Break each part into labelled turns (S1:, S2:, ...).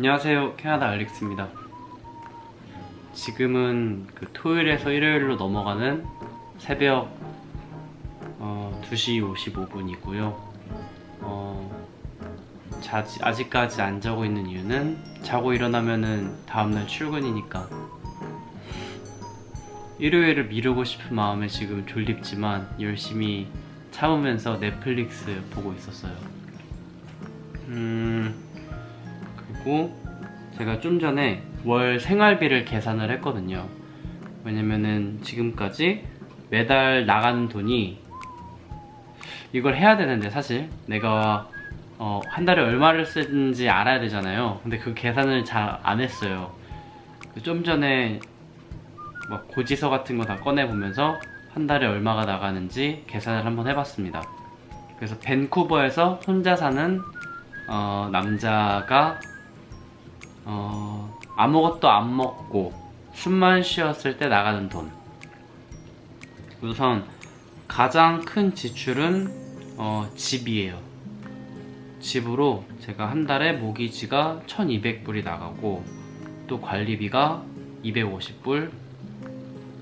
S1: 안녕하세요. 캐나다 알릭스입니다. 지금은 그 토요일에서 일요일로 넘어가는 새벽 어, 2시 55분이고요. 어, 자, 아직까지 안 자고 있는 이유는 자고 일어나면은 다음날 출근이니까. 일요일을 미루고 싶은 마음에 지금 졸립지만 열심히 참으면서 넷플릭스 보고 있었어요. 음... 그리고 제가 좀 전에 월 생활비를 계산을 했거든요. 왜냐면은 지금까지 매달 나가는 돈이 이걸 해야 되는데 사실 내가 어, 한 달에 얼마를 쓰는지 알아야 되잖아요. 근데 그 계산을 잘 안 했어요. 좀 전에 막 고지서 같은 거 다 꺼내 보면서 한 달에 얼마가 나가는지 계산을 한번 해봤습니다. 그래서 밴쿠버에서 혼자 사는 어, 남자가 어, 아무것도 안 먹고 숨만 쉬었을 때 나가는 돈. 우선 가장 큰 지출은 어, 집이에요. 집으로 제가 한 달에 모기지가 1200불이 나가고 또 관리비가 250불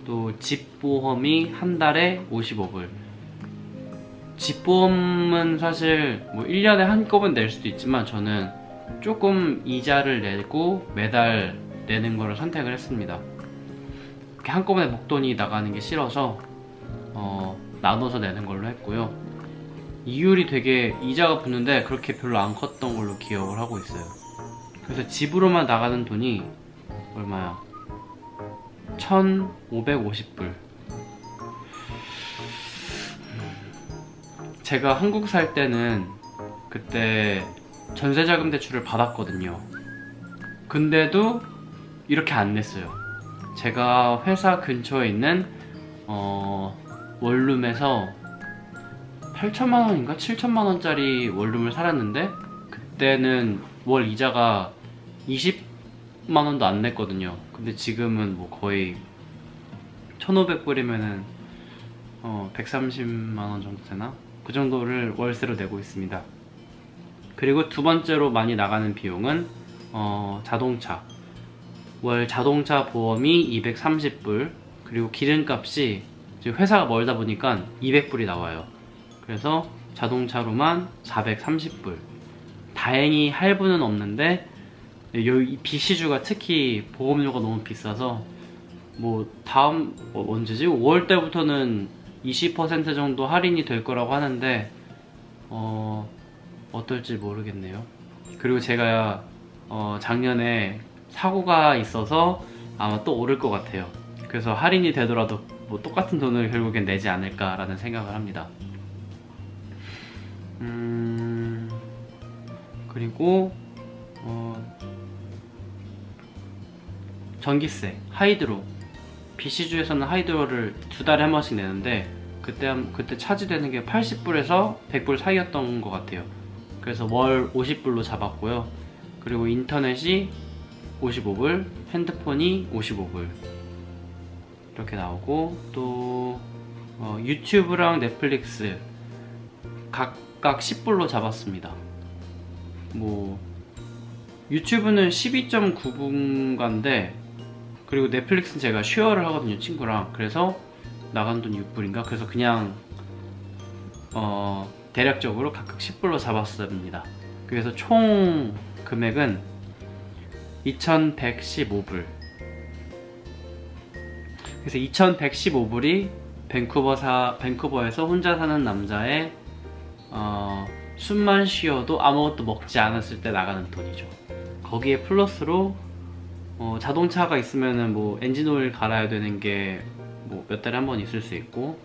S1: 또 집보험이 한 달에 55불 집보험은 사실 뭐 1년에 한꺼번에 낼 수도 있지만 저는 조금 이자를 내고 매달 내는 거를 선택을 했습니다. 이렇게 한꺼번에 목돈이 나가는 게 싫어서 어, 나눠서 내는 걸로 했고요. 이율이 되게 이자가 붙는데 그렇게 별로 안 컸던 걸로 기억을 하고 있어요. 그래서 집으로만 나가는 돈이 얼마야? 1,550불. 제가 한국 살 때는 그때 전세자금 대출을 받았거든요. 근데도 이렇게 안 냈어요. 제가 회사 근처에 있는 어, 원룸에서 8천만 원인가 7천만 원짜리 원룸을 살았는데 그때는 월 이자가 20만 원도 안 냈거든요. 근데 지금은 뭐 거의 1,500불이면은 어, 130만 원 정도 되나? 그 정도를 월세로 내고 있습니다. 그리고 두 번째로 많이 나가는 비용은 어, 자동차. 월 자동차 보험이 230불, 그리고 기름값이 회사가 멀다 보니까 200불이 나와요. 그래서 자동차로만 430불. 다행히 할부는 없는데 이 비시주가 특히 보험료가 너무 비싸서 뭐 다음 어, 언제지? 5월 때부터는 20% 정도 할인이 될 거라고 하는데 어 어떨지 모르겠네요. 그리고 제가 어, 작년에 사고가 있어서 아마 또 오를 것 같아요. 그래서 할인이 되더라도 뭐 똑같은 돈을 결국엔 내지 않을까라는 생각을 합니다. 음, 그리고 어, 전기세, 하이드로. BC주에서는 하이드로를 두 달에 한 번씩 내는데 그때 한- 그때 차지되는 게 80불에서 100불 사이였던 것 같아요. 그래서 월 50불로 잡았고요. 그리고 인터넷이 55불, 핸드폰이 55불 이렇게 나오고 또 어, 유튜브랑 넷플릭스 각각 10불로 잡았습니다. 뭐 유튜브는 12.9분가인데 그리고 넷플릭스는 제가 쉐어를 하거든요 친구랑 그래서 나간 돈 6불인가 그래서 그냥 어 대략적으로 각각 10불로 잡았습니다. 그래서 총 금액은 2115불. 그래서 2115불이 밴쿠버 사, 밴쿠버에서 혼자 사는 남자의 어, 숨만 쉬어도 아무것도 먹지 않았을 때 나가는 돈이죠. 거기에 플러스로 어, 자동차가 있으면은 뭐 엔진 오일 갈아야 되는 게 뭐 몇 달에 한 번 있을 수 있고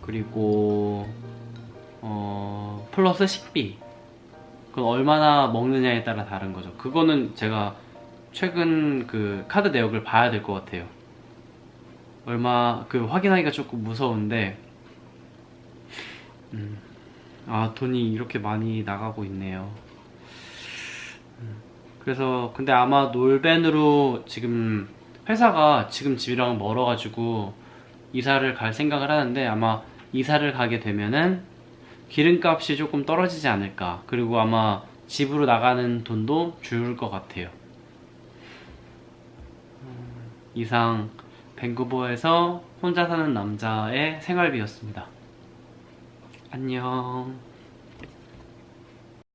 S1: 그리고 어, 플러스 식비. 그건 얼마나 먹느냐에 따라 다른 거죠. 그거는 제가 최근 그 카드 내역을 봐야 될 것 같아요. 얼마 그 확인하기가 조금 무서운데, 음, 아 돈이 이렇게 많이 나가고 있네요. 음, 그래서 근데 아마 놀벤으로 지금 회사가 지금 집이랑 멀어가지고 이사를 갈 생각을 하는데 아마 이사를 가게 되면은 기름값이 조금 떨어지지 않을까. 그리고 아마 집으로 나가는 돈도 줄것 같아요. 음, 이상 밴쿠버에서 혼자 사는 남자의 생활비였습니다. 안녕.